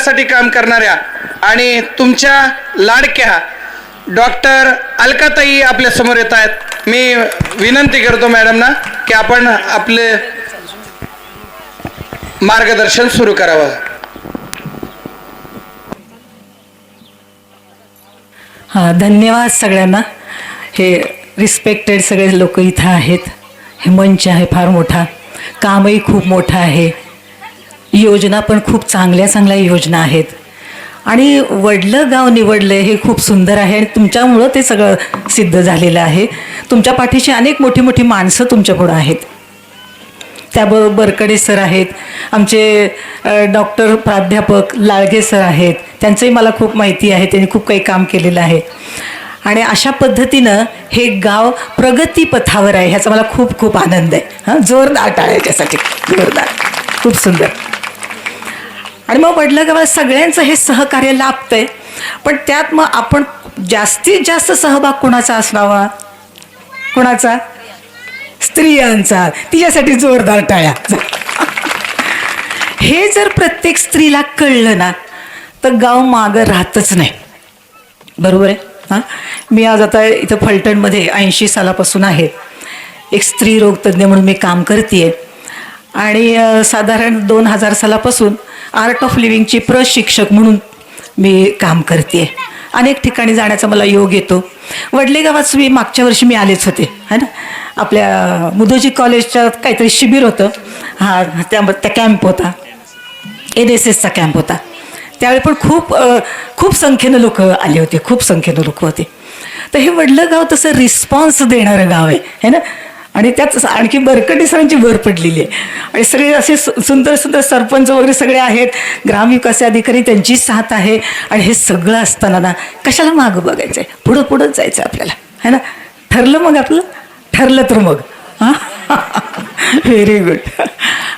विकासासाठी काम करणाऱ्या आणि तुमच्या लाडक्या डॉक्टर अलकाताई आपल्यासमोर येत आहेत. मी विनंती करतो मॅडमना की आपण आपले मार्गदर्शन सुरू करावं. हां धन्यवाद सगळ्यांना. हे रिस्पेक्टेड सगळे लोक इथं आहेत. हे मंच आहे फार मोठा. कामही खूप मोठं आहे. योजना पण खूप चांगल्या चांगल्या योजना आहेत. आणि वडलं गाव निवडलं हे खूप सुंदर आहे आणि तुमच्यामुळं ते सगळं सिद्ध झालेलं आहे. तुमच्या पाठीशी अनेक मोठी मोठी माणसं तुमच्यापुढं आहेत. त्याबरोबर बरकडे सर आहेत. आमचे डॉक्टर प्राध्यापक लाळगे सर आहेत. त्यांचंही मला खूप माहिती आहे. त्यांनी खूप काही काम केलेलं आहे. आणि अशा पद्धतीनं हे गाव प्रगतीपथावर आहे ह्याचा मला खूप खूप आनंद आहे. हां जोरदार टाळ्याच्यासाठी जोरदार. खूप सुंदर. आणि मग वडलं गावाला सगळ्यांचं हे सहकार्य लाभतंय. पण त्यात मग आपण जास्तीत जास्त सहभाग कोणाचा असणावा कोणाचा? स्त्रियांचा. तिच्यासाठी जोरदार टाळ्या. हे जर प्रत्येक स्त्रीला कळलं ना तर गाव मागं राहतच नाही. बरोबर आहे? हां? मी आज आता इथं फलटणमध्ये ऐंशी सालापासून आहे. एक स्त्री रोग तज्ज्ञ म्हणून मी काम करते आहे आणि साधारण दोन हजार सालापासून आर्ट ऑफ लिव्हिंगची प्रशिक्षक म्हणून मी काम करते अनेक ठिकाणी जाण्याचा मला योग येतो. वडले गावात मी मागच्या वर्षी मी आलेच होते है ना? आपल्या मुदोजी कॉलेजच्या काहीतरी शिबिर होतं. हां त्या त्या कॅम्प होता. एन एस एसचा कॅम्प होता. त्यावेळी पण खूप खूप संख्येनं लोक आले होते खूप संख्येनं लोक होते. तर हे वडलं गाव तसं रिस्पॉन्स देणारं गाव आहे है ना? आणि त्यात आणखी बरकटी सरांची भर पडलेली आहे. आणि सगळे असे सु- सुंदर सुंदर सरपंच वगैरे सगळे आहेत. ग्रामविकास अधिकारी त्यांची साथ आहे. आणि हे सगळं असताना ना कशाला मागं बघायचं आहे पुढं पुढंच जायचं आपल्याला. है ना? ठरलं मग आपलं? ठरलं तर मग. हां? व्हेरी गुड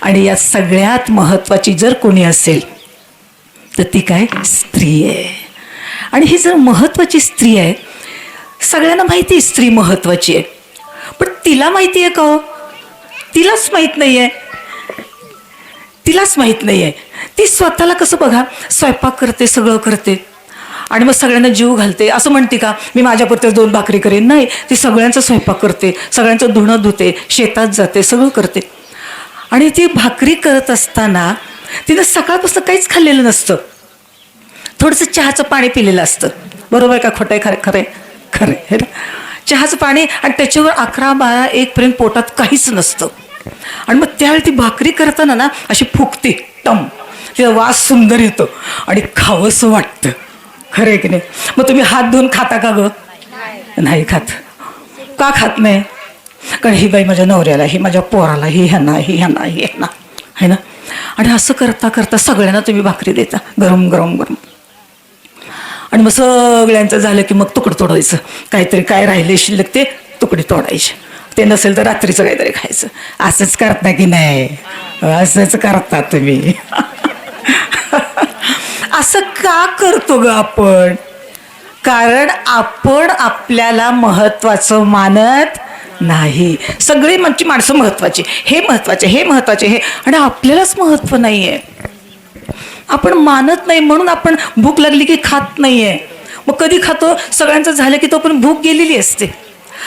आणि या सगळ्यात महत्त्वाची जर कोणी असेल तर ती काय? स्त्री आहे. आणि ही जर महत्त्वाची स्त्री आहे सगळ्यांना माहिती स्त्री महत्त्वाची आहे. पण तिला माहिती आहे का हो? तिलाच माहीत नाही आहे तिलाच माहीत नाही आहे ती स्वतःला कसं बघा स्वयंपाक करते सगळं करते. आणि मग सगळ्यांना जीव घालते. असं म्हणते का मी माझ्यापुरतेच दोन भाकरी करेन? नाही. ती सगळ्यांचा स्वयंपाक करते सगळ्यांचं धुणं धुते शेतात जाते सगळं करते. आणि ती भाकरी करत असताना तिनं सकाळपासून काहीच खाल्लेलं नसतं. थोडंसं चहाचं पाणी पिलेलं असतं. बरोबर आहे का खोटं आहे? खरं खरं खरं आहे ना? चहाचं पाणी आणि त्याच्यावर अकरा बारा एकपर्यंत पोटात काहीच नसतं. आणि मग त्यावेळी ती भाकरी करताना ना अशी फुकते टम. तिचा वास सुंदर येतो. आणि खावंसं वाटतं. खरं आहे की नाही? मग तुम्ही हात धुवून खाता का ग? नाही खात. का खात नाही? कारण ही बाई माझ्या नवऱ्याला ही माझ्या पोराला ही ह्यांना ही ह्यांना ही ह्यांना. है ना? आणि असं करता करता सगळ्यांना तुम्ही भाकरी देता. गरम गरम गरम. आणि मग सगळ्यांचं झालं की मग तुकडं तोडायचं. काहीतरी काय राहिले शिल्लक ते तुकडे तोडायचे. ते नसेल तर रात्रीचं काहीतरी खायचं. असंच करता की नाही. असंच करता तुम्ही. असं का करतो ग आपण? कारण आपण आपल्याला महत्वाचं मानत नाही. सगळी म्हणजे माणसं महत्वाची हे महत्त्वाचे हे महत्त्वाचे हे. आणि आपल्यालाच महत्त्व नाही आहे आपण मानत नाही म्हणून आपण भूक लागली की खात नाही आहे मग कधी खातो? सगळ्यांचं झालं की तो पण भूक गेलेली असते.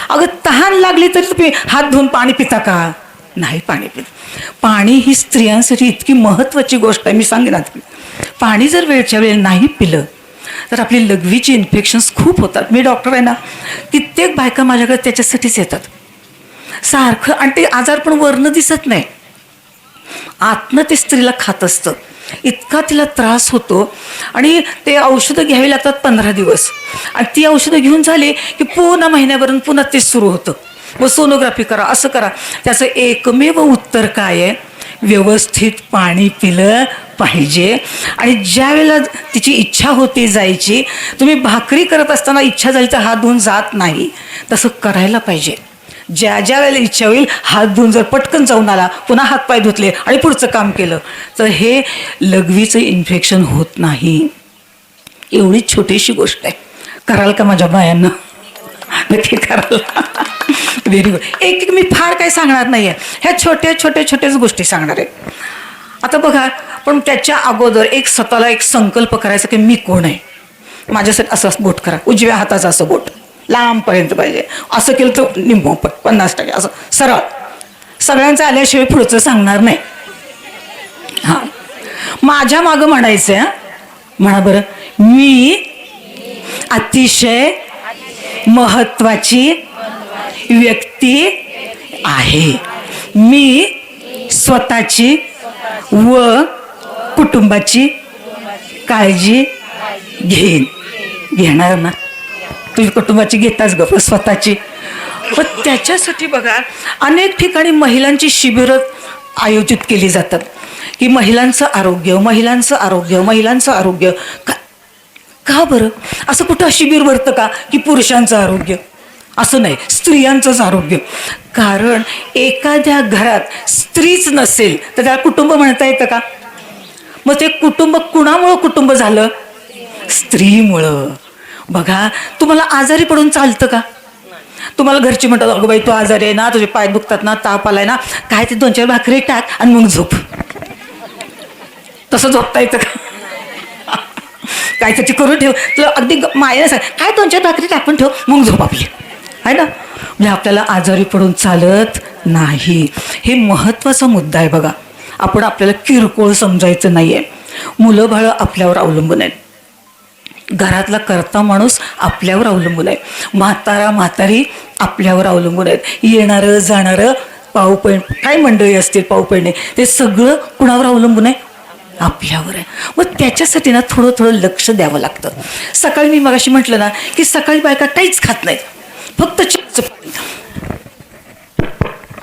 अगं तहान लागली तरी तुम्ही हात धुवून पाणी पिता का? नाही पाणी पित. पाणी ही स्त्रियांसाठी इतकी महत्त्वाची गोष्ट आहे मी सांगेन आता. पाणी जर वेळच्या वेळेला नाही पिलं तर आपली लघवीची इन्फेक्शन्स खूप होतात. मी डॉक्टर आहे ना कित्येक बायका माझ्याकडे त्याच्यासाठीच येतात. सारखं आणि ते आजार पण वर्ण दिसत नाही. आतनं ते स्त्रीला खात असतं. इतका तिला त्रास होतो. आणि ते औषधं घ्यावी लागतात पंधरा दिवस. आणि ती औषधं घेऊन झाली की पुन्हा महिन्याभरून पुन्हा ते सुरू होतं. व सोनोग्राफी करा असं करा. त्याचं एकमेव उत्तर काय आहे? व्यवस्थित पाणी पिलं पाहिजे. आणि ज्या वेळेला तिची इच्छा होती जायची तुम्ही भाकरी करत असताना इच्छा झाली तर हात धुवून जात नाही. तसं करायला पाहिजे. ज्या ज्या वेळेला इच्छा होईल हात धुवून जर पटकन जाऊन आला पुन्हा हातपाय धुतले आणि पुढचं काम केलं तर हे लघवीचं इन्फेक्शन होत नाही. एवढी छोटीशी गोष्ट आहे. कराल का माझ्या बायांना? नक्की कराल. व्हेरी गुड एक एक मी फार काही सांगणार नाही आहे ह्या छोट्या छोट्या छोट्याच गोष्टी सांगणार आहे. आता बघा पण त्याच्या अगोदर एक स्वतःला एक संकल्प करायचा की मी कोण आहे? माझ्यासाठी असं बोट करा. उजव्या हाताचं असं बोट. लांबपर्यंत पाहिजे. असं केलं तर निंबो प- पन्नास टक्के. असं सरळ. सगळ्यांचं आल्याशिवाय पुढचं सांगणार नाही. हां. माझ्या मागं म्हणायचं आहे म्हणा बरं. मी अतिशय महत्वाची व्यक्ती आहे. मी स्वतःची व कुटुंबाची काळजी घेईन. घेणार ना? तुझी कुटुंबाची घेताच ग स्वतःची. पण त्याच्यासाठी बघा अनेक ठिकाणी महिलांची शिबिरं आयोजित केली जातात. की महिलांचं आरोग्य महिलांचं आरोग्य महिलांचं आरोग्य. का का बरं? असं कुठं शिबिर भरतं का? की पुरुषांचं आरोग्य. असं नाही स्त्रियांचंच आरोग्य. कारण एखाद्या घरात स्त्रीच नसेल तर त्याला कुटुंब म्हणता येतं का? मग ते कुटुंब कुणामुळं कुटुंब झालं? स्त्रीमुळं. बघा तुम्हाला आजारी पडून चालतं का? तुम्हाला घरची म्हणतात अगं बाई तू आजारी आहे ना तुझे पाय दुखतात ना ताप आलाय ना काय ते दोन चार भाकरी टाक आणि मग झोप. तसं झोपता येतं का? काय त्याची करून ठेव. तुला अगदी ग- आहे सांग काय दोन चार भाकरी टाकून ठेव मग झोप आपली. आहे ना? म्हणजे आपल्याला आजारी पडून चालत नाही. हे महत्त्वाचा मुद्दा आहे बघा. आपण आपल्याला किरकोळ समजायचं नाही आहे मुलं बाळं आपल्यावर अवलंबून आहेत. घरातला करता माणूस आपल्यावर अवलंबून आहे. म्हातारा म्हातारी आपल्यावर अवलंबून आहेत. येणारं जाणारं पाऊ काय मंडळी असतील पाऊ ते सगळं कुणावर अवलंबून आहे? आपल्यावर आहे. मग त्याच्यासाठी ना थोडं थोडं लक्ष द्यावं लागतं. सकाळी मी मगाशी म्हटलं ना की सकाळी बायका काहीच खात नाहीत. फक्त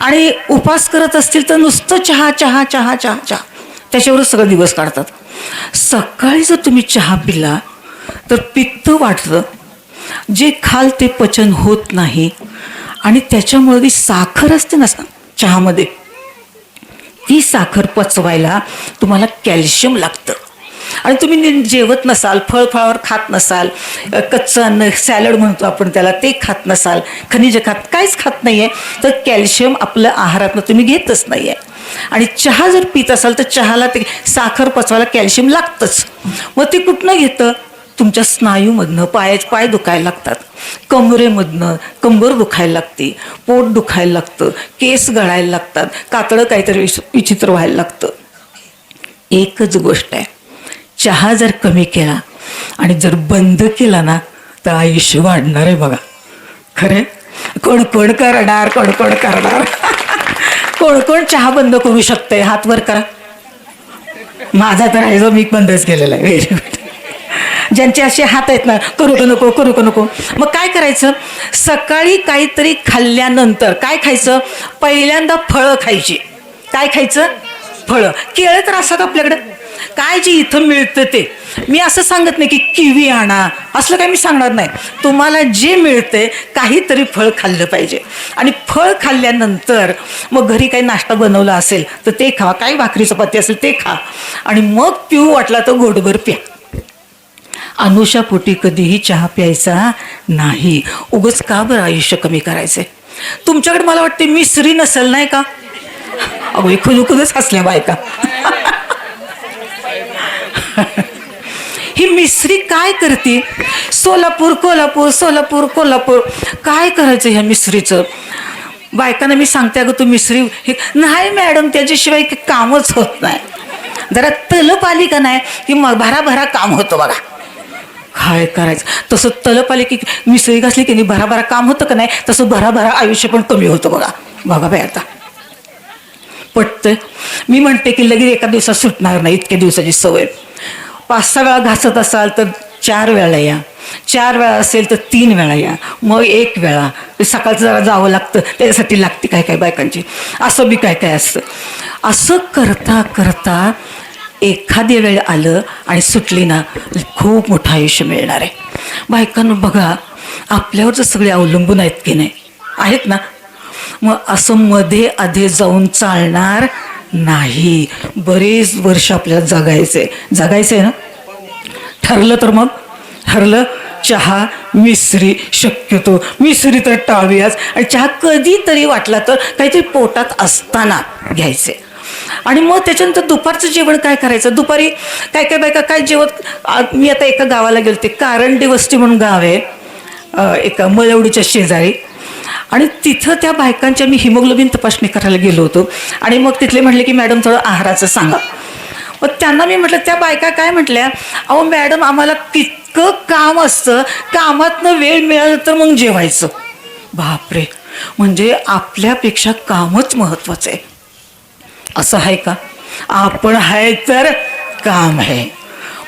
आणि उपास करत असतील तर नुसतं चहा चहा चहा चहा चहा. त्याच्यावरच सगळं दिवस काढतात. सकाळी जर तुम्ही चहा पिला तर पित्त वाढतं जे खाल ते पचन होत नाही. आणि त्याच्यामुळे ती साखर असते ना चहामध्ये. ती साखर पचवायला तुम्हाला कॅल्शियम लागतं. आणि तुम्ही जेवत नसाल फळफळावर खात नसाल कच्चं अन्न सॅलड म्हणतो आपण त्याला ते खात नसाल खनिज खात काहीच खात नाही आहे तर कॅल्शियम आपलं आहारातनं तुम्ही घेतच नाही आहे आणि चहा जर पित असाल तर चहाला ते साखर पचवायला कॅल्शियम लागतंच. मग ते कुठनं घेतं? तुमच्या स्नायूमधनं पायाचे पाय दुखायला लागतात. कमरेमधनं कंबर दुखायला लागते. पोट दुखायला लागतं. केस गळायला लागतात. कातडं काहीतरी विचित्र व्हायला लागतं. एकच गोष्ट आहे. चहा जर कमी केला आणि जर बंद केला ना तर आयुष्य वाढणार आहे बघा. खरे कोण कोण करणार? कोण कोण करणार? कोण कोण चहा बंद करू शकते हात वर करा. माझा तर आहे जो मी बंदच केलेला आहे. व्हेरी गुड ज्यांचे असे हात आहेत ना करू का नको करू का नको. मग काय करायचं? सकाळी काहीतरी खाल्ल्यानंतर काय खायचं? पहिल्यांदा फळं खायची. काय खायचं? फळं. केळं तर असतात आपल्याकडं. काय जे इथं मिळतं ते. मी असं सांगत नाही की किवी आणा. असलं काय मी सांगणार नाही. तुम्हाला जे मिळते काहीतरी फळ खाल्लं पाहिजे. आणि फळ खाल्ल्यानंतर मग घरी काही नाश्ता बनवला असेल तर ते खा. काही भाकरी चपाती असेल ते खा. आणि मग पिऊ वाटला तर घोटभर प्या. अनुषापोटी कधीही चहा प्यायचा नाही. उगच का बरं आयुष्य कमी करायचंय? तुमच्याकडे मला वाटते मी श्री नसेल नाही का? अगो हे खुलूखुलच हसल्या बायका. ही मिस्त्री काय करते? सोलापूर कोल्हापूर सोलापूर कोल्हापूर. काय करायचं ह्या मिस्त्रीचं? बायकांना मी सांगते अगं तू मिस्त्री हे नाही मॅडम त्याच्याशिवाय कामच होत नाही. जरा तलप आली का नाही की मग भराभरा काम होतं बघा. काय करायचं. तसं तलप आले की मिसळी घासली की नाही भराभरा काम होतं का नाही तसं भराभरा आयुष्य पण कमी होतं बघा. बघा बाय आता. पटतं मी म्हणते की लगेच एका दिवसात सुटणार नाही इतक्या दिवसाची सवय. पाच सहा वेळा घासत असाल तर चार वेळा या. चार वेळा असेल तर तीन वेळा या. मग एक वेळा. सकाळचं जरा जावं लागतं. त्याच्यासाठी लागते काय काय बायकांची. असं बी काय काय असतं. असं करता करता एखादी वेळ आलं आणि सुटली ना खूप मोठं आयुष्य मिळणार आहे. बायकांना बघा आपल्यावर जर सगळे अवलंबून आहेत की नाही आहेत ना? मग असं मध्ये आधे जाऊन चालणार नाही. बरेच वर्ष आपल्याला जगायचे जगायचं आहे ना? ठरलं तर मग? ठरलं? चहा मिसरी शक्यतो मिसरी तर टाळूयाच. आणि चहा कधीतरी वाटला तर काहीतरी पोटात असताना घ्यायचे आणि मग त्याच्यानंतर दुपारचं जेवण काय करायचं? दुपारी काय काय बायका काय जेवत? मी आता एका गावाला गेलते कारंडी वस्ती म्हणून गाव आहे एका मलवडीच्या शेजारी. आणि तिथं त्या बायकांच्या मी हिमोग्लोबिन तपासणी करायला गेलो होतो. आणि मग तिथले म्हटले की मॅडम थोडं आहाराचं सांगा. मग त्यांना मी म्हटलं त्या बायका काय म्हटल्या? अहो मॅडम आम्हाला कितकं काम असतं कामातनं वेळ मिळालं तर मग जेवायचं. बापरे! म्हणजे आपल्यापेक्षा कामच महत्त्वाचं आहे. असं आहे का? आपण आहे तर काम आहे.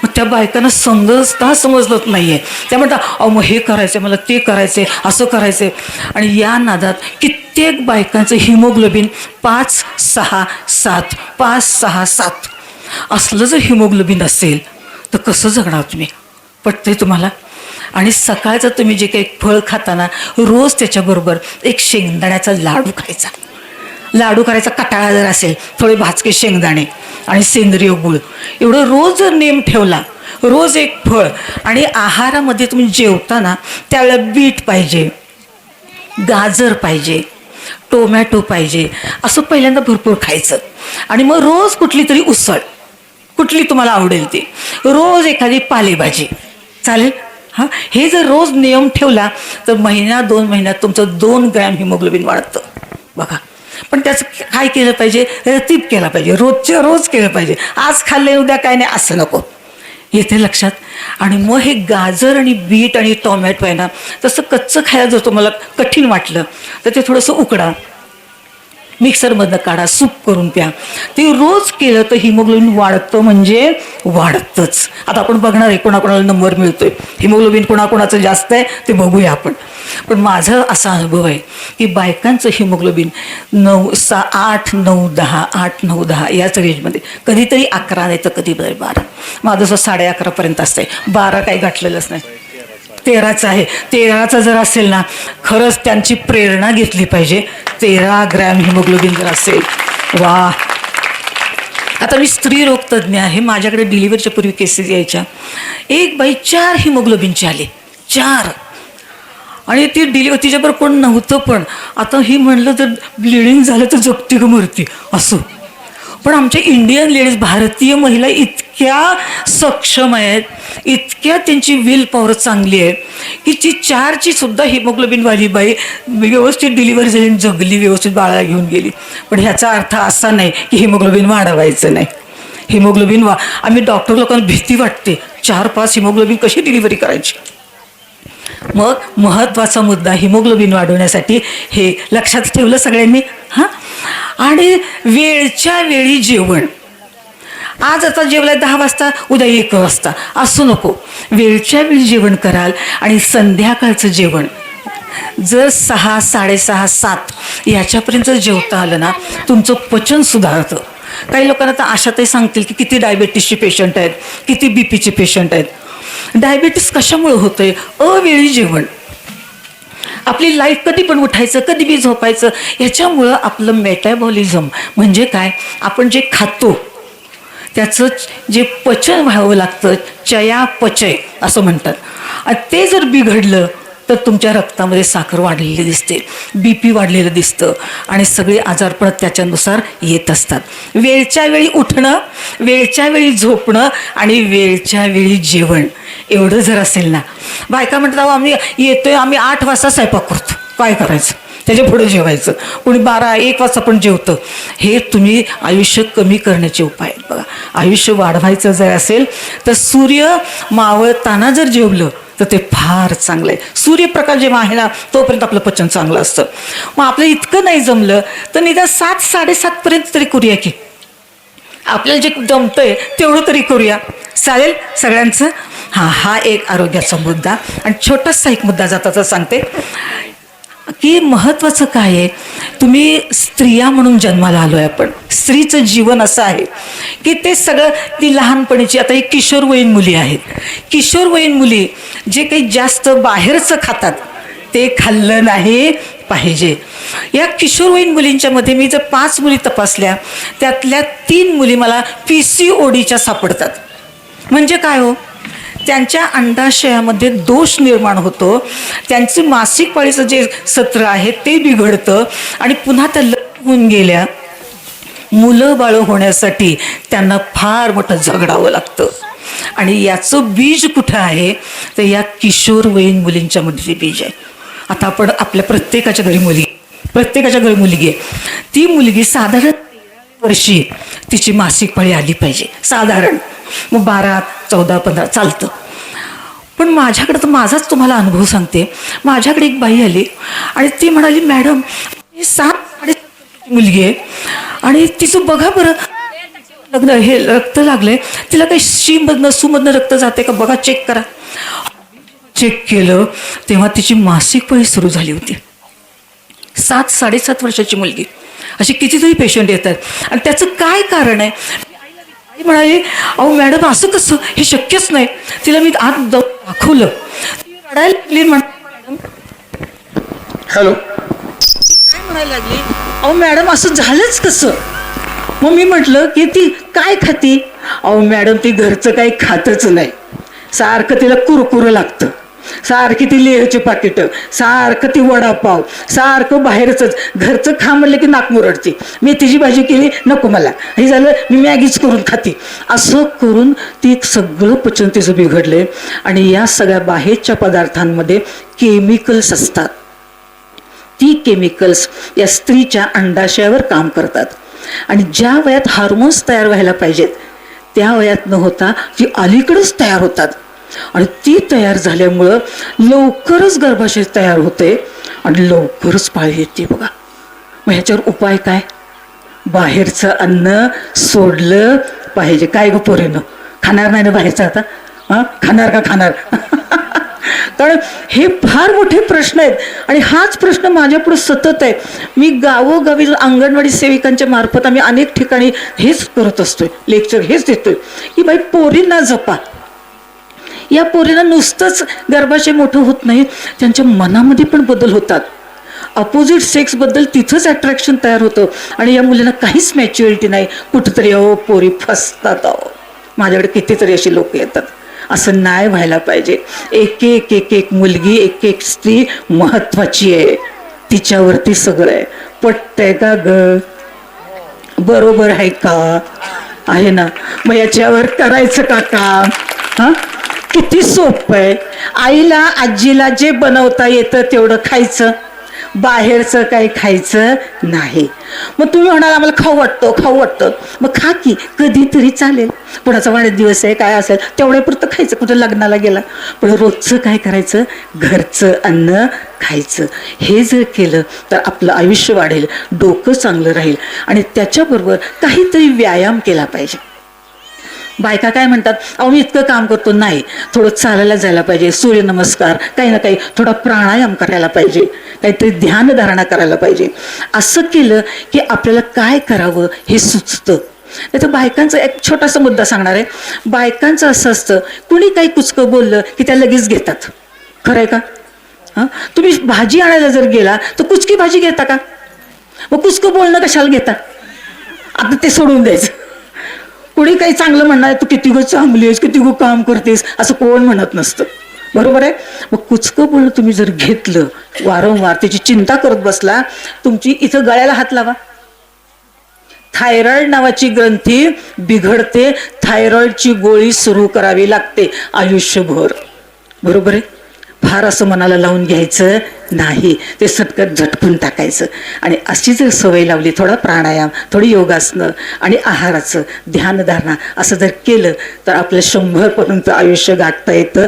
मग त्या बायकांना समजता समजलंच आहे त्या म्हणतात अहो मग हे करायचं मला ते करायचंय असं करायचंय. आणि या नादात कित्येक बायकांचं हिमोग्लोबिन पाच सहा सात पाच सहा सात. असलं जर हिमोग्लोबिन असेल तर कसं जगणार तुम्ही? पटतंय तुम्हाला? आणि सकाळचं तुम्ही जे काही फळ खाताना रोज त्याच्याबरोबर एक शेंगदाण्याचा लाडू खायचा. लाडू करायचा कटाळा जर असेल थोडे भाजके शेंगदाणे आणि सेंद्रिय गुळ. एवढं रोज जर नेम ठेवला रोज एक फळ आणि आहारामध्ये तुम्ही जेवताना त्यावेळेला बीट पाहिजे गाजर पाहिजे टोमॅटो पाहिजे असं पहिल्यांदा भरपूर खायचं. आणि मग रोज कुठली तरी उसळ कुठली तुम्हाला आवडेल ती. रोज एखादी पालेभाजी. चालेल? हां? हे जर रोज नियम ठेवला तर महिना दोन महिन्यात तुमचं दोन ग्रॅम हिमोग्लोबिन वाढतं. बघा. पण त्याचं काय केलं पाहिजे? रतीब केला पाहिजे. रोजच्या रोज केलं पाहिजे. आज खाल्ले उद्या काय नाही असं नको. येते लक्षात. आणि मग हे गाजर आणि बीट आणि टोमॅटो आहे ना तसं कच्चं खायला जर तुम्हाला कठीण वाटलं तर ते थोडंसं उकडा. मिक्सरमधनं काढा सूप करून प्या. ते रोज केलं तर हिमोग्लोबिन वाढतं म्हणजे वाढतंच. आता आपण बघणार आहे कोणाकोणाला नंबर मिळतोय. हिमोग्लोबिन कोणाकोणाचं जास्त आहे ते बघूया आपण. पण माझा असा अनुभव आहे की बायकांचं हिमोग्लोबिन नऊ सा आठ नऊ दहा आठ नऊ दहा याच रेंजमध्ये कधीतरी अकरा नाही तर कधी बारा. माझं असं साडे अकरापर्यंत असतंय. बारा काही गाठलेलंच नाही. तेराचा आहे. तेराचा जर असेल ना खरंच त्यांची प्रेरणा घेतली पाहिजे. तेरा ग्रॅम हिमोग्लोबिन जर असेल. वा. आता मी स्त्री रोगतज्ञ आहे. माझ्याकडे डिलिव्हरीच्या पूर्वी केसेस यायच्या. एक बाई चार हिमोग्लोबिनची आली. चार. आणि ती डिलिव्हरी तिच्याबरोबर कोण नव्हतं पण. आता ही म्हणलं तर ब्लिडिंग झालं तर जगती ग मूर्ती. असो. पण आमच्या इंडियन लेडीज भारतीय महिला इतक्या सक्षम आहेत इतक्या त्यांची विल पॉवर चांगली आहे की ती चारची सुद्धा हिमोग्लोबिन वाली बाई व्यवस्थित डिलिव्हरी झाली जगली व्यवस्थित बाळाला घेऊन गेली. पण ह्याचा अर्थ असा नाही की हिमोग्लोबिन वाढवायचं नाही. हिमोग्लोबिन वा आम्ही डॉक्टर लोकांना भीती वाटते चार पाच हिमोग्लोबिन कशी डिलिव्हरी करायची? मग महत्त्वाचा मुद्दा हिमोग्लोबिन वाढवण्यासाठी हे लक्षात ठेवलं सगळ्यांनी? हां? आणि वेळच्या वेळी जेवण. आज आता जेवलाय दहा वाजता उद्या एक वाजता. असू नको. वेळच्या वेळी जेवण कराल आणि संध्याकाळचं जेवण. जर सहा साडेसहा सात याच्यापर्यंत जर जेवता आलं ना तुमचं पचन सुधारतं. काही लोकांना तर आशातही सांगतील की किती डायबेटीसचे पेशंट आहेत किती बी पीचे पेशंट आहेत. डायबिटीस कशामुळे होतंय? अवेळी जेवण. आपली लाईफ कधी पण उठायचं कधी बी झोपायचं याच्यामुळं आपलं मेटाबॉलिझम म्हणजे काय? आपण जे खातो त्याचं जे पचन व्हावं लागतं चयापचय असं म्हणतात. आणि ते जर बिघडलं तर तुमच्या रक्तामध्ये साखर वाढलेली दिसते बी पी वाढलेलं दिसतं आणि सगळे आजारपण त्याच्यानुसार येत असतात. वेळच्या वेळी उठणं वेळच्या वेळी झोपणं आणि वेळच्या वेळी जेवण एवढं जर असेल ना. बायका म्हणतात "अहो, आम्ही येतोय आम्ही आठ वाजता स्वयंपाक करतो. काय करायचं? त्याच्या पुढे जेवायचं. कोणी बारा एक वाजता पण जेवतं. हे तुम्ही आयुष्य कमी करण्याचे उपाय आहेत बघा. आयुष्य वाढवायचं जर असेल तर सूर्य मावळताना जर जेवलं तर ते फार चांगलं आहे. सूर्यप्रकाश जेव्हा आहे ना तोपर्यंत आपलं पचन चांगलं असतं. मग आपलं इतकं नाही जमलं तर निदान सात साडेसातपर्यंत तरी करूया की. आपल्याला जे जमतंय तेवढं तरी करूया. चालेल? सगळ्यांचं? हां हा एक आरोग्याचा मुद्दा. आणि छोटासा एक मुद्दा जाताचा सांगते. की महत्त्वाचं काय आहे? तुम्ही स्त्रिया म्हणून जन्माला आलो आहे आपण. स्त्रीचं जीवन असं आहे की ते सगळं ती लहानपणीची आता ही किशोरवयीन मुली आहेत. किशोरवयीन मुली जे काही जास्त बाहेरचं खातात ते खाल्लं नाही पाहिजे. या किशोरवयीन मुलींच्यामध्ये मी जर पाच मुली तपासल्या त्यातल्या तीन मुली मला पी सी ओडीच्या सापडतात. म्हणजे काय हो? त्यांच्या अंडाशयामध्ये दोष निर्माण होतो. त्यांचं मासिक पाळीचं जे सत्र आहे ते बिघडतं आणि पुन्हा त्या लग्न होऊन गेल्या. मुलं बाळं होण्यासाठी त्यांना फार मोठं झगडावं लागतं. आणि याचं बीज कुठं आहे? तर या किशोरवयीन मुलींच्या मध्ये बीज आहे. आता आपण आपल्या प्रत्येकाच्या घरी मुलगी प्रत्येकाच्या घरी मुलगी आहे. ती मुलगी साधारण वर्षी तिची मासिक पाळी आली पाहिजे. साधारण मग बारा चौदा पंधरा चालतं. पण माझ्याकडे तर माझाच तुम्हाला अनुभव सांगते. माझ्याकडे एक बाई आली आणि ती म्हणाली मॅडम ही सात साडे मुलगी आहे आणि तिचं बघा बरं. लग्न हे रक्त लागलंय. तिला काही शीमधनं सुमधनं रक्त जाते का बघा चेक करा. चेक केलं तेव्हा तिची मासिक पाळी सुरू झाली होती. सात साडेसात वर्षाची मुलगी. अशी कितीतरी पेशंट येतात. आणि त्याचं काय कारण आहे? आई म्हणाली अहो मॅडम असं कसं? हे शक्यच नाही. तिला मी आत दाखवलं. ती रडायला लागली म्हण मॅडम. हॅलो. काय म्हणायला लागली? अहो मॅडम असं झालंच कसं? मग मी म्हटलं की ती काय खाती? अहो मॅडम ती घरचं काही खातच नाही. सारखं तिला कुरकुरं लागतं. सारखी ती लेहची पाकिटं सारखं ती वडापाव सारखं बाहेरचंच. घरचं खा म्हणलं की नाक मुरडते. मेथीची भाजी केली नको मला. हे झालं मी मॅगीच करून खाते. असं करून ती सगळं पचन तिचं बिघडलंय. आणि या सगळ्या बाहेरच्या पदार्थांमध्ये केमिकल्स असतात. ती केमिकल्स या स्त्रीच्या अंडाशयावर काम करतात. आणि ज्या वयात हार्मोन्स तयार व्हायला पाहिजेत त्या वयात न होता जी अलीकडंच तयार होतात. आणि ती तयार झाल्यामुळं लवकरच गर्भाशय तयार होते आणि लवकरच पाळी येते बघा. मग ह्याच्यावर उपाय काय? बाहेरचं अन्न सोडलं पाहिजे. काय गं पोरीनं? खाणार नाही ना बाहेरचं आता? हां? खाणार का खाणार? कारण हे फार मोठे प्रश्न आहेत. आणि हाच प्रश्न माझ्यापुढे सतत आहे. मी गावोगावी अंगणवाडी सेविकांच्या मार्फत आम्ही अनेक ठिकाणी हेच करत असतोय. लेक्चर हेच देतोय. की बाई पोरींना जपा. या पोरीला नुसतंच गर्भाशय मोठं होत नाही त्यांच्या मनामध्ये पण बदल होतात. अपोजिट सेक्सबद्दल तिथंच अट्रॅक्शन तयार होतं आणि या मुलींना काहीच मॅच्युरिटी नाही. कुठंतरी अहो पोरी फसतात अहो. माझ्याकडे कितीतरी अशी लोक येतात. असं नाही व्हायला पाहिजे. एक एक एक एक मुलगी एक एक स्त्री महत्वाची आहे. तिच्यावरती सगळं आहे. पटतंय का ग? बरोबर आहे का? आहे ना. मग याच्यावर करायचं का काम? हा? किती सोपं आहे. आईला आजीला जे बनवता येतं तेवढं खायचं. बाहेरचं काही खायचं नाही. मग तुम्ही म्हणाल आम्हाला खाऊ वाटतं खाऊ वाटतं. मग खा की कधीतरी चालेल. कुणाचा वाढदिवस आहे काय असेल तेवढ्यापुरतं खायचं कुठं लग्नाला गेला. पण रोजचं काय करायचं? घरचं अन्न खायचं. हे जर केलं तर आपलं आयुष्य वाढेल डोकं चांगलं राहील. आणि त्याच्याबरोबर काहीतरी व्यायाम केला पाहिजे. बायका काय म्हणतात अहो मी इतकं काम करतो. नाही थोडं चालायला जायला पाहिजे सूर्यनमस्कार काही ना काही थोडा प्राणायाम करायला पाहिजे काहीतरी ध्यानधारणा करायला पाहिजे. असं केलं की आपल्याला काय करावं हे सुचतं. नाही तर बायकांचा एक छोटासा मुद्दा सांगणार आहे. बायकांचं असं असतं कुणी काही कुचकं बोललं की त्या लगेच घेतात. खरं आहे का? हां? तुम्ही भाजी आणायला जर गेला तर कुचकी भाजी घेता का? मग कुचकं बोलणं कशाला घेता? आता ते सोडून द्यायचं. कुणी काही चांगलं म्हणणार तू किती गो चांगली आहेस किती गो काम करतेस असं कोण म्हणत नसतं. बरोबर आहे? मग कुचकं बोलणं तुम्ही जर घेतलं वारंवार त्याची चिंता करत बसला तुमची इथं गळ्याला हात लावा. थायरॉइड नावाची ग्रंथी बिघडते थायरॉइडची गोळी सुरू करावी लागते आयुष्यभर. बरोबर आहे? फार असं मनाला लावून घ्यायचं नाही. ते सटकत झटकून टाकायचं. आणि अशी जर सवय लावली थोडा प्राणायाम थोडी योगासनं आणि आहाराचं ध्यानधारणा असं जर केलं तर आपलं शंभरपर्यंत आयुष्य गाठता येतं.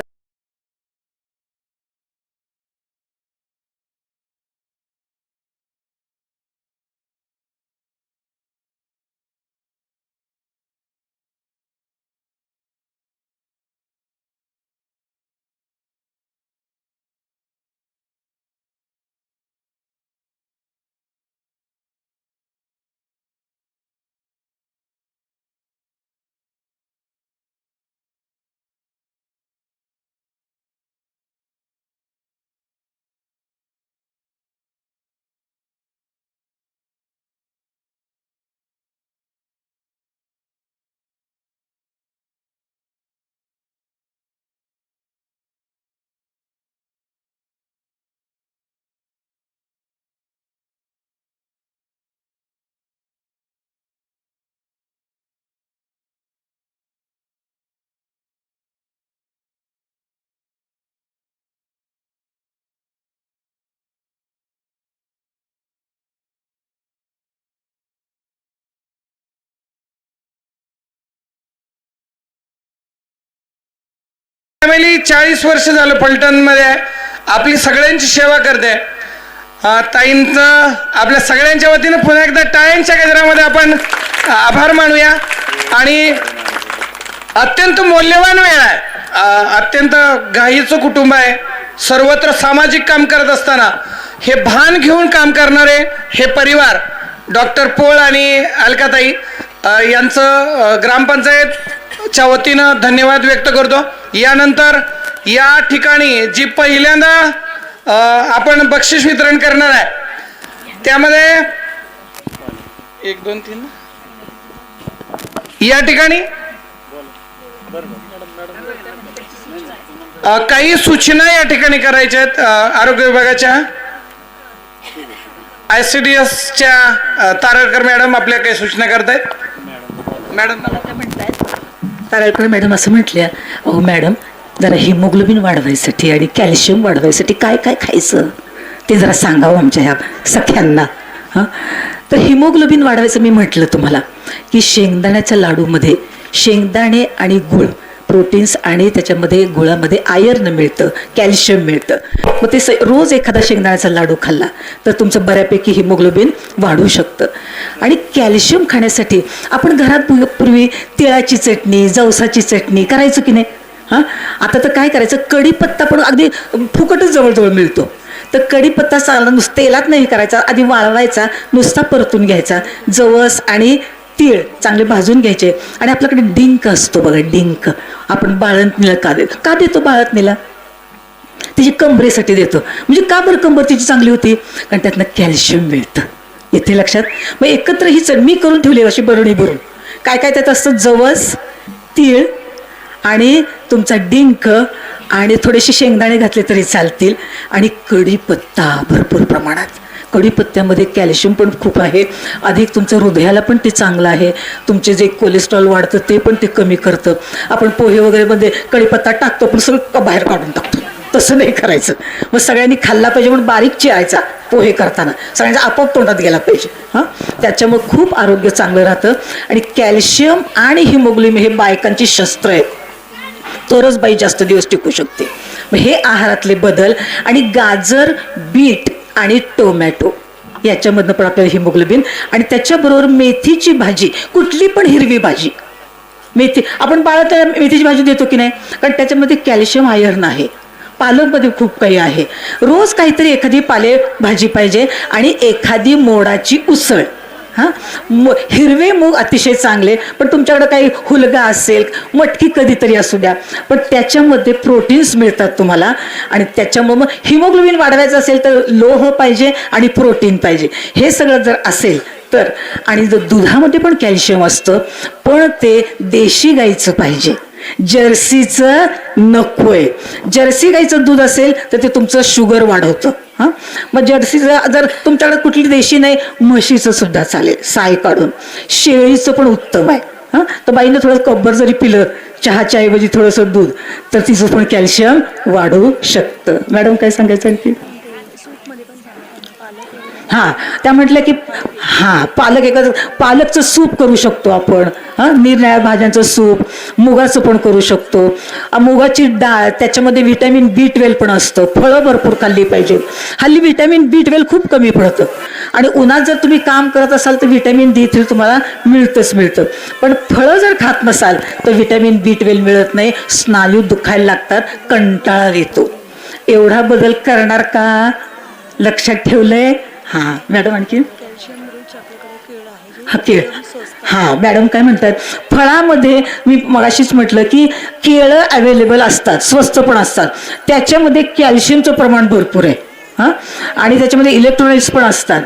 फॅमिली चाळीस वर्ष झालं फलटणमध्ये आहे. आपली सगळ्यांची सेवा करते. ताईंचं आपल्या सगळ्यांच्या वतीनं पुन्हा एकदा टाळ्यांच्या गजरामध्ये आपण आभार मानूया. आणि अत्यंत मौल्यवान वेळ आहे. अत्यंत घाईचं कुटुंब आहे. सर्वत्र सामाजिक काम करत असताना हे भान घेऊन काम करणारे हे परिवार डॉक्टर पोळ आणि अलकाताई यांचं ग्रामपंचायतच्या वतीनं धन्यवाद व्यक्त करतो. यानंतर या ठिकाणी जी पहिल्यांदा आपण बक्षीस वितरण करणार आहे त्यामध्ये एक दोन तीन. या ठिकाणी काही सूचना या ठिकाणी करायच्या आहेत आरोग्य विभागाच्या. आय सी डी एसच्या तारळकर मॅडम आपल्या काही सूचना करतायत. मॅडम. तारळकर मॅडम असं म्हटल्या अहो मॅडम जरा हिमोग्लोबिन वाढवायसाठी आणि कॅल्शियम वाढवायसाठी काय काय खायचं? ते जरा सांगावं आमच्या ह्या सख्यांना. हां? तर हिमोग्लोबिन वाढवायचं मी म्हटलं तुम्हाला की शेंगदाण्याच्या लाडूमध्ये शेंगदाणे आणि गुळ प्रोटीन्स आणि त्याच्यामध्ये गुळामध्ये आयर्न मिळतं कॅल्शियम मिळतं. मग ते स रोज एखादा शेंगदाण्याचा लाडू खाल्ला तर तुमचं बऱ्यापैकी हिमोग्लोबिन वाढू शकतं. आणि कॅल्शियम खाण्यासाठी आपण घरात पूर्वी तिळाची चटणी जवसाची चटणी करायचो की नाही? हां? आता तर काय करायचं? कढीपत्ता पण अगदी फुकटच जवळजवळ मिळतो. तर कढीपत्ता चांगला नुसतं तेलात नाही करायचा आधी वाळवायचा नुसता परतून घ्यायचा. जवस आणि तीळ चांगले भाजून घ्यायचे. आणि आपल्याकडे डिंक असतो बघा डिंक. आपण बाळंतणीला का देतो? का देतो बाळंतणीला तिची कंबरेसाठी देतो. म्हणजे का बरं कंबर तिची चांगली होती? कारण त्यातनं कॅल्शियम मिळतं. येते लक्षात? मग एकत्र ही चटणी मी करून ठेवली अशी बरणी भरून. काय काय त्यात असतं? जवस तीळ आणि तुमचा डिंक आणि थोडेसे शेंगदाणे घातले तरी चालतील. आणि कढीपत्ता भरपूर प्रमाणात. कढीपत्त्यामध्ये कॅल्शियम पण खूप आहे. अधिक तुमचं हृदयाला पण ते चांगलं आहे. तुमचे जे कोलेस्ट्रॉल वाढतं ते पण ते कमी करतं. आपण पोहे वगैरेमध्ये कढीपत्ता टाकतो पण सगळं बाहेर काढून टाकतो. तसं नाही करायचं. मग सगळ्यांनी खाल्ला पाहिजे म्हणून बारीक चिरायचा पोहे करताना. सगळ्यांचा आपोआप तोंडात गेला पाहिजे. हां? त्याच्यामुळे खूप आरोग्य चांगलं राहतं. आणि कॅल्शियम आणि हिमोग्लोबिन हे बायकांची शस्त्र आहे तरच बाई जास्त दिवस टिकू शकते. मग हे आहारातले बदल आणि गाजर बीट आणि टोमॅटो. याच्यामधनं पण आपल्याला हिमोग्लोबिन आणि त्याच्याबरोबर मेथीची भाजी कुठली पण हिरवी भाजी. मेथी आपण बाळाला मेथीची भाजी देतो की नाही? कारण त्याच्यामध्ये कॅल्शियम आयर्न आहे. पालकमध्ये खूप काही आहे. रोज काहीतरी एखादी पाले भाजी पाहिजे आणि एखादी मोडाची उसळ. हां? मो हिरवे मूग अतिशय चांगले पण तुमच्याकडे काही हुलगा असेल मटकी कधीतरी असू द्या. पण त्याच्यामध्ये प्रोटीन्स मिळतात तुम्हाला आणि त्याच्यामुळं मग हिमोग्लोबिन वाढवायचं असेल तर लोह पाहिजे आणि प्रोटीन पाहिजे. हे सगळं जर असेल तर आणि जर दुधामध्ये पण कॅल्शियम असतं पण ते देशी गाईचं पाहिजे. जर्सीचं नकोय. जर्सी गाईचं दूध असेल तर ते तुमचं शुगर वाढवतं. हां? मग जर्सीचं जर तुमच्याकडे कुठली देशी नाही म्हशीचं सुद्धा चालेल साय काढून. शेळीचं पण उत्तम आहे. हां? तर बाईनं थोडं कब्बर जरी पिलं चहाच्या ऐवजी थोडंसं दूध तर तिचं पण कॅल्शियम वाढू शकतं. मॅडम काय सांगायचं आणखी? हां त्या म्हटलं की हां पालक एकच पालकचं सूप करू शकतो आपण. हां निरनिळ्या भाज्यांचं सूप मुगाचं पण करू शकतो. मुगाची डाळ त्याच्यामध्ये व्हिटॅमिन बी ट्वेल्व पण असतं. फळं भरपूर खाल्ली पाहिजेत. हल्ली व्हिटॅमिन बी ट्वेल्व खूप कमी पडतं. आणि उन्हात जर तुम्ही काम करत असाल तर व्हिटॅमिन डी थ्री तुम्हाला मिळतंच मिळतं. पण फळं जर खात नसाल तर व्हिटॅमिन बी ट्वेल्व मिळत नाही. स्नायू दुखायला लागतात कंटाळा येतो. एवढा बदल करणार का? लक्षात ठेवलंय? हां मॅडम आणखी? हा केळ. हां मॅडम काय म्हणतात फळामध्ये मी मगाशीच म्हटलं की केळं अवेलेबल असतात स्वस्त पण असतात. त्याच्यामध्ये कॅल्शियमचं प्रमाण भरपूर आहे. हां? आणि त्याच्यामध्ये इलेक्ट्रॉनिक्स पण असतात.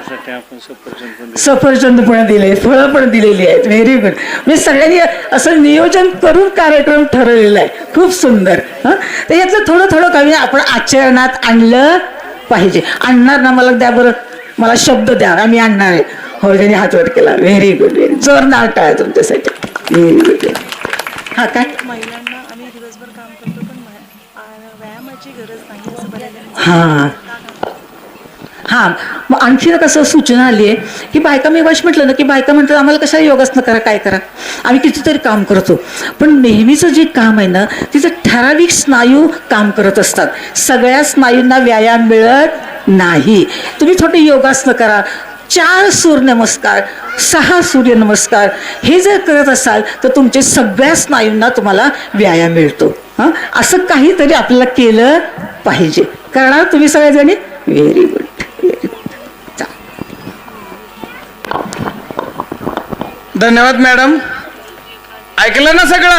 सफरचंद पण दिले फळं पण दिलेली आहेत. व्हेरी गुड म्हणजे सगळ्यांनी असं नियोजन करून कार्यक्रम ठरवलेला आहे. खूप सुंदर. हां? तर यातलं थोडं थोडं कमी आपण आचरणात आणलं पाहिजे. आणणार ना मला द्या बरं. मला शब्द द्या आम्ही आणणार आहे. हो त्यांनी हात वर केला. व्हेरी गुड व्हेरी जोरदार टाळ्या तुमच्यासाठी. व्हेरी गुड हा काय? महिलांना हां. हा मग आणखी कसं सूचना आली आहे की बायका मी वाश म्हटलं ना की बायका म्हणतात आम्हाला कशा योगासनं करा काय करा? आम्ही कितीतरी काम करतो पण नेहमीचं जे काम आहे ना तिचं ठराविक स्नायू काम करत असतात. सगळ्या स्नायूंना व्यायाम मिळत नाही. तुम्ही थोडे योगासनं करा. चार सूर्यनमस्कार सहा सूर्यनमस्कार हे जर करत असाल तर तुमचे सगळ्या स्नायूंना तुम्हाला व्यायाम मिळतो. हां? असं काहीतरी आपल्याला केलं पाहिजे. करणार तुम्ही सगळ्याजणी व्हेरी गुड व्हेरी गुड धन्यवाद मॅडम. ऐकलं ना सगळं?